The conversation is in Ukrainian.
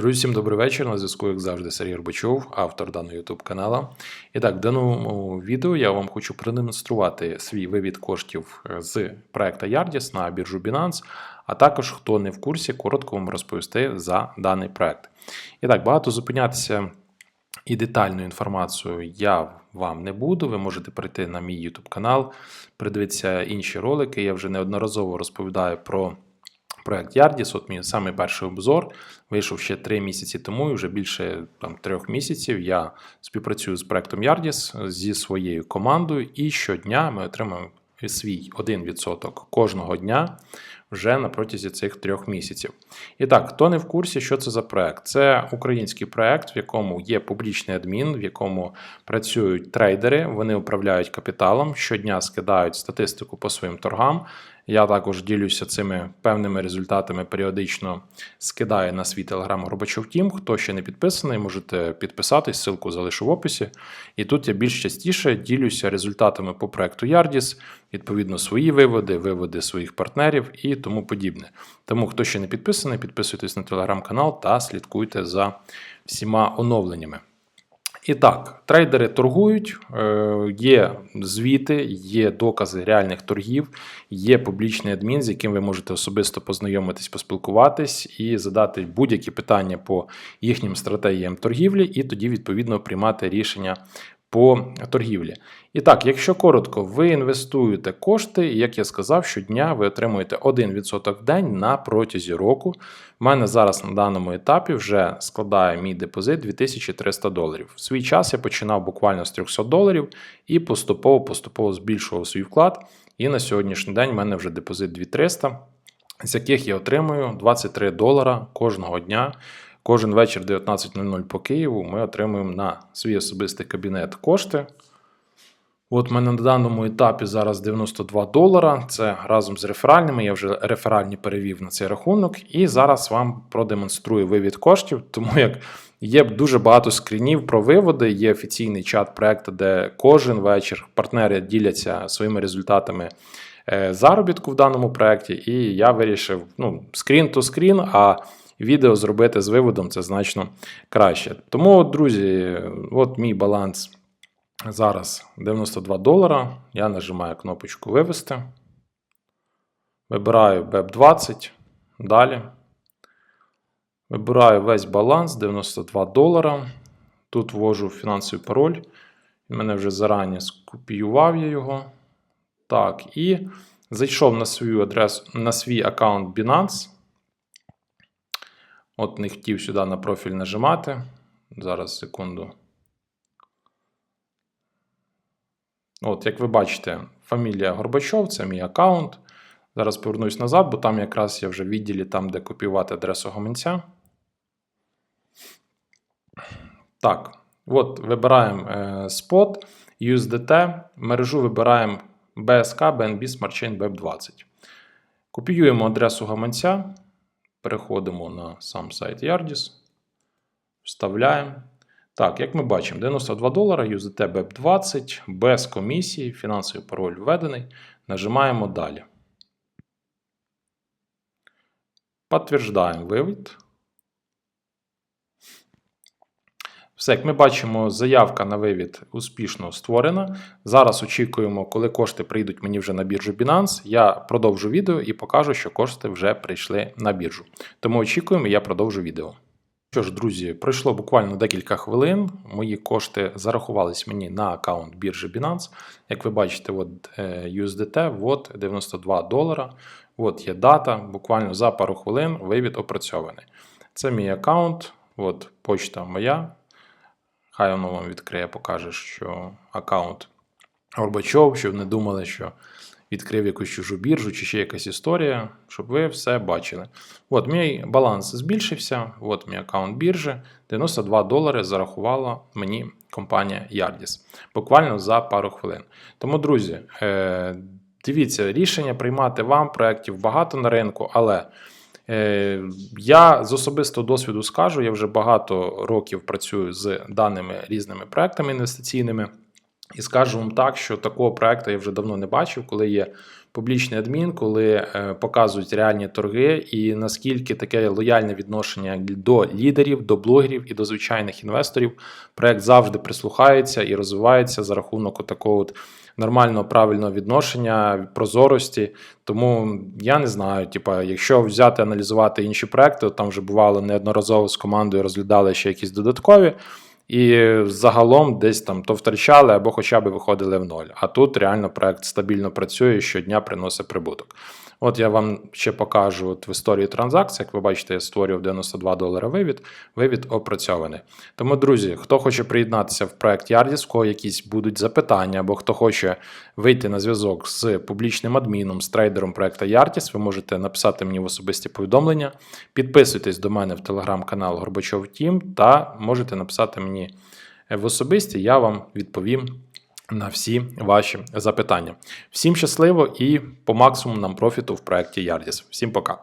Друзі, всім добрий вечір. На зв'язку, як завжди, Сергій Горбачов, автор даного YouTube каналу. І так, в даному відео я вам хочу продемонструвати свій вивід коштів з проекту Yardis на біржу Binance, а також, хто не в курсі, коротко вам розповісти за даний проект. І так, багато зупинятися і детальну інформацію я вам не буду. Ви можете прийти на мій YouTube канал, придивитися інші ролики. Я вже неодноразово розповідаю про. Проект Ярдіс, от мій самий перший обзор, вийшов ще три місяці тому, і вже більше там, трьох місяців я співпрацюю з проектом Ярдіс зі своєю командою, і щодня ми отримуємо свій 1% кожного дня вже на протязі цих трьох місяців. І так, хто не в курсі, що це за проект? Це український проект, в якому є публічний адмін, в якому працюють трейдери, вони управляють капіталом, щодня скидають статистику по своїм торгам. Я також ділюся цими певними результатами періодично скидаю на свій телеграм Горбачов Тім. Хто ще не підписаний, можете підписатись, ссылку залишу в описі. І тут я більш частіше ділюся результатами по проекту Ярдіс, відповідно, свої виводи, виводи своїх партнерів і тому подібне. Тому, хто ще не підписаний, підписуйтесь на телеграм-канал та слідкуйте за всіма оновленнями. І так, трейдери торгують, е, є звіти, є докази реальних торгів, є публічний адмін, з яким ви можете особисто познайомитись, поспілкуватись і задати будь-які питання по їхнім стратегіям торгівлі, і тоді відповідно приймати рішення по торгівлі. І так, якщо коротко, ви інвестуєте кошти, як я сказав, щодня ви отримуєте 1% в день на протязі року. У мене зараз на даному етапі вже складає мій депозит 2300 доларів. В свій час я починав буквально з 300 доларів і поступово-поступово збільшував свій вклад. І на сьогоднішній день в мене вже депозит 2300, з яких я отримую 23 долара кожного дня. Кожен вечір 19.00 по Києву ми отримуємо на свій особистий кабінет кошти. От в мене на даному етапі зараз 92 долара. Це разом з реферальними. Я вже реферальні перевів на цей рахунок. І зараз вам продемонструю вивід коштів, тому як є дуже багато скрінів про виводи. Є офіційний чат проекту, де кожен вечір партнери діляться своїми результатами е, заробітку в даному проєкті. І я вирішив ну, скрін то скрін. а відео зробити з виводом це значно краще. Тому, друзі, от мій баланс зараз 92 долара. Я нажимаю кнопочку Вивести. Вибираю BEP20. Далі. Вибираю весь баланс 92 долара. Тут ввожу фінансовий пароль. Він мене вже зарані скопіював я його. Так, і зайшов на свою адресу, на свій аккаунт Binance. От не хотів сюди на профіль нажимати. Зараз секунду. От, як ви бачите, фамілія Горбачов, це мій аккаунт. Зараз повернусь назад, бо там якраз я вже в відділі, там, де копіювати адресу гаманця. Так, от вибираємо е, спот, USDT, мережу вибираємо BSK, BNB Smart Chain BEP20. Копіюємо адресу гаманця. Переходимо на сам сайт Yardis, вставляємо. Так, як ми бачимо, 92 долара, UZT BEP20, без комісії, фінансовий пароль введений. Нажимаємо далі. Підтверджуємо вивід. Все, як ми бачимо, заявка на вивід успішно створена. Зараз очікуємо, коли кошти прийдуть мені вже на біржу Binance. Я продовжу відео і покажу, що кошти вже прийшли на біржу. Тому очікуємо, я продовжу відео. Що ж, друзі, пройшло буквально декілька хвилин. Мої кошти зарахувались мені на аккаунт біржі Binance. Як ви бачите, от USDT, от 92 долара. От є дата. Буквально за пару хвилин вивід опрацьований. Це мій аккаунт, от почта моя. Хай воно вам відкриє, покаже, що аккаунт Горбачов, щоб не думали, що відкрив якусь чужу біржу чи ще якась історія, щоб ви все бачили. От мій баланс збільшився, от мій аккаунт біржі. 92 долари зарахувала мені компанія Yardis. Буквально за пару хвилин. Тому, друзі, е, дивіться, рішення приймати вам, проєктів багато на ринку, але. Е, я з особистого досвіду скажу, я вже багато років працюю з даними різними проектами інвестиційними. І скажу вам так, що такого проекту я вже давно не бачив, коли є публічний адмін, коли е, показують реальні торги, і наскільки таке лояльне відношення до лідерів, до блогерів і до звичайних інвесторів. Проект завжди прислухається і розвивається за рахунок такого нормального правильного відношення, прозорості. Тому я не знаю, типа, якщо взяти аналізувати інші проекти, там вже бувало неодноразово з командою розглядали ще якісь додаткові. І загалом десь там то втрачали або хоча б виходили в ноль. А тут реально проект стабільно працює і щодня приносить прибуток. От я вам ще покажу от в історії транзакцій. Як ви бачите, я створював 92 долара вивід. Вивід опрацьований. Тому, друзі, хто хоче приєднатися в проект Ярдіс, кого якісь будуть запитання, або хто хоче вийти на зв'язок з публічним адміном, з трейдером проекту Ярдіс, ви можете написати мені в особисті повідомлення. Підписуйтесь до мене в телеграм-канал Горбачов Тім та можете написати мені в особисті, я вам відповім на всі ваші запитання. Всім щасливо і по максимуму нам профіту в проєкті Ярдіс. Всім пока.